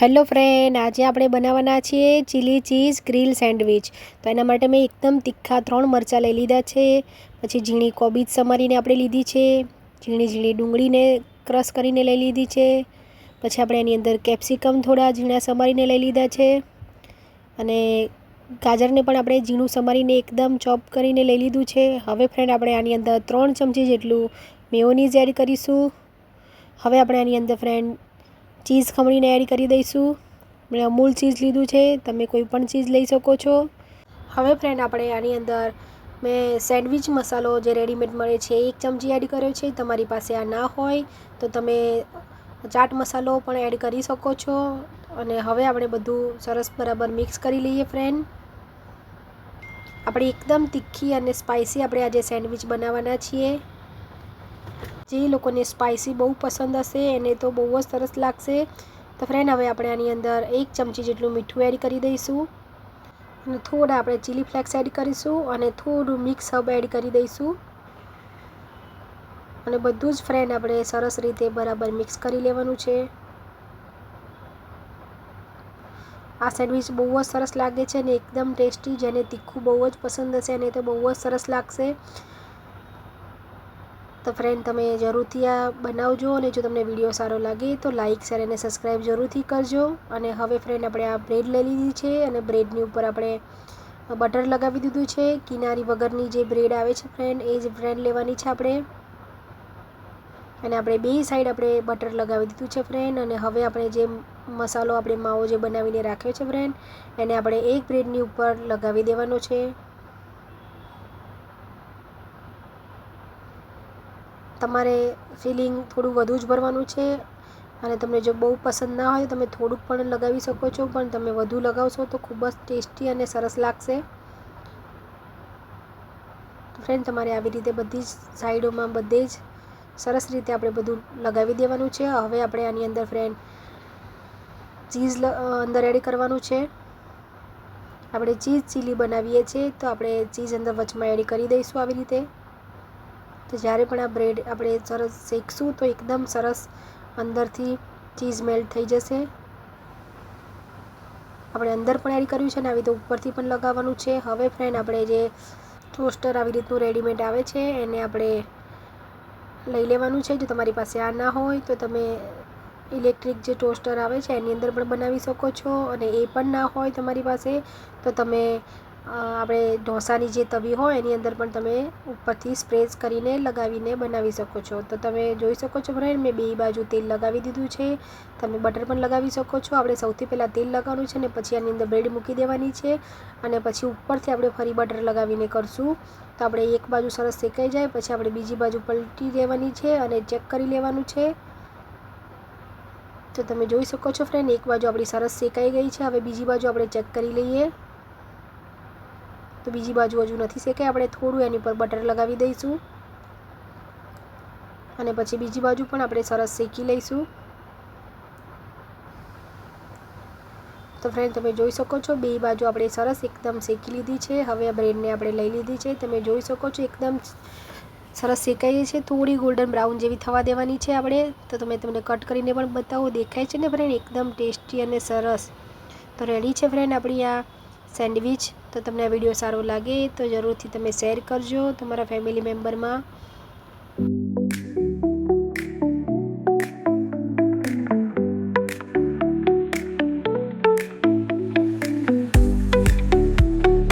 Hello friend, આજે આપણે બનાવવાના છીએ ચીલી ચીઝ ગ્રીલ સેન્ડવિચ. તો એના માટે મેં એકદમ તીખા ત્રણ મરચાં લઈ લીધા છે. પછી ઝીણી કોબીજ સમારીને આપણે લીધી છે. ઝીણી ઝીણી ડુંગળીને ક્રશ કરીને લઈ લીધી છે. પછી આપણે એની અંદર કેપ્સિકમ થોડા ઝીણા સમારીને લઈ લીધા છે. અને ગાજરને પણ આપણે ઝીણું સમારીને એકદમ ચોપ કરીને લઈ લીધું છે. હવે ફ્રેન્ડ, આપણે આની અંદર ત્રણ ચમચી જેટલું મેયોનીઝ એડ કરીશું. હવે આપણે આની અંદર ફ્રેન્ડ ચીઝ ખમણીને એડ કરી દઈશું. મેં અમૂલ ચીઝ લીધું છે, તમે કોઈ પણ ચીઝ લઈ શકો છો. હવે ફ્રેન્ડ આપણે આની અંદર મેં સેન્ડવિચ મસાલો જે રેડીમેડ મળે છે એક ચમચી એડ કર્યો છે. તમારી પાસે આ ના હોય, તો તમે ચાટ મસાલો પણ એડ કરી શકો છો. અને હવે આપણે બધું સરસ બરાબર મિક્સ કરી લઈએ ફ્રેન્ડ આપણે એકદમ તીખી અને સ્પાઇસી આપણે આજે સેન્ડવિચ બનાવવાના છીએ. જે લોકોને સ્પાઇસી બહુ પસંદ હશે, એને તો બહુ જ સરસ લાગશે. તો ફ્રેન્ડ હવે આપણે આની અંદર એક ચમચી જેટલું મીઠું એડ કરી દઈશું. અને થોડા આપણે ચીલી ફ્લેક્સ એડ કરીશું અને થોડું મિક્સ હબ એડ કરી દઈશું. અને બધું જ ફ્રેન્ડ આપણે સરસ રીતે બરાબર મિક્સ કરી લેવાનું છે. આ સેન્ડવિચ બહુ જ સરસ લાગે છે અને એકદમ ટેસ્ટી જેને તીખું બહુ જ પસંદ હશે અને તો બહુ જ સરસ લાગશે. તો ફ્રેન્ડ તમે જરૂરથી આ બનાવજો અને જો તમને વીડિયો સારો લાગે તો લાઇક શેર અને સબસ્ક્રાઈબ જરૂરથી કરજો. અને હવે ફ્રેન્ડ આપણે આ બ્રેડ લઈ લીધી છે અને બ્રેડની ઉપર આપણે બટર લગાવી દીધું છે. કિનારી વગરની જે બ્રેડ આવે છે ફ્રેન્ડ એ જ બ્રેડ લેવાની છે આપણે. અને આપણે બે સાઈડ આપણે બટર લગાવી દીધું છે ફ્રેન્ડ અને હવે આપણે જે મસાલો આપણે માવો જે બનાવીને રાખ્યો છે ફ્રેન્ડ એને આપણે એક બ્રેડની ઉપર લગાવી દેવાનો છે. તમારે ફિલિંગ થોડું વધુ જ ભરવાનું છે અને તમને જો બહુ પસંદ ના હોય તમે થોડુંક પણ લગાવી શકો છો, પણ તમે વધુ લગાવશો તો ખૂબ જ ટેસ્ટી અને સરસ લાગશે. ફ્રેન્ડ તમારે આવી રીતે બધી જ સાઈડોમાં બધે જ સરસ રીતે આપણે બધું લગાવી દેવાનું છે. હવે આપણે આની અંદર ફ્રેન્ડ ચીઝ અંદર એડ કરવાનું છે. આપણે ચીઝ ચીલી બનાવીએ છીએ તો આપણે ચીઝ અંદર વચમાં એડ કરી દઈશું આવી રીતે. તો જ્યારે પણ આ બ્રેડ આપણે સરસ શેકશું તો એકદમ સરસ અંદરથી ચીઝ મેલ્ટ થઈ જશે. આપણે અંદર પણ એડ કર્યું છે ને આવી રીતે ઉપરથી પણ લગાવવાનું છે. હવે ફ્રેન્ડ આપણે જે ટોસ્ટર આવી રીતનું રેડીમેડ આવે છે એને આપણે લઈ લેવાનું છે. જો તમારી પાસે આ ના હોય તો તમે ઇલેક્ટ્રિક જે ટોસ્ટર આવે છે એની અંદર પણ બનાવી શકો છો અને એ પણ ના હોય તમારી પાસે તો તમે આપણે ઢોસાની જે તવી હોય એની અંદર પણ તમે ઉપરથી સ્પ્રેસ કરીને લગાવીને બનાવી શકો છો. તો તમે જોઈ શકો છો ફ્રેન્ડ, મેં બે બાજુ તેલ લગાવી દીધું છે. તમે બટર પણ લગાવી શકો છો. આપણે સૌથી પહેલાં તેલ લગાવવાનું છે ને પછી આની અંદર બ્રેડ મૂકી દેવાની છે અને પછી ઉપરથી આપણે ફરી બટર લગાવીને કરશું. તો આપણે એક બાજુ સરસ શેકાઈ જાય, પછી આપણે બીજી બાજુ પલટી દેવાની છે અને ચેક કરી લેવાનું છે. તો તમે જોઈ શકો છો ફ્રેન્ડ, એક બાજુ આપણી સરસ શેકાઈ ગઈ છે. હવે બીજી બાજુ આપણે ચેક કરી લઈએ. તો બીજી બાજુ હજુ નથી શેકાય. આપણે થોડું એની પર બટર લગાવી દઈશું. અને પછી બીજી બાજુ પણ આપણે સરસ શેકી લઈશું. તો ફ્રેન્ડ તમે જોઈ શકો છો, બે બાજુ આપણે સરસ એકદમ શેકી લીધી છે. હવે આ બ્રેડને આપણે લઈ લીધી છે. તમે જોઈ શકો છો, એકદમ સરસ શેકાઈ છે થોડી ગોલ્ડન બ્રાઉન જેવી થવા દેવાની છે આપણે. તો તમે તમને કટ કરીને પણ બતાવો. દેખાય છે ને ફ્રેન્ડ એકદમ ટેસ્ટી અને સરસ. તો રેડી છે ફ્રેન્ડ આપણી આ સેન્ડવિચ. તો તમને આ વીડિયો સારો લાગે તો જરૂરથી તમે શેર કરજો તમારા ફેમિલી મેમ્બરમાં.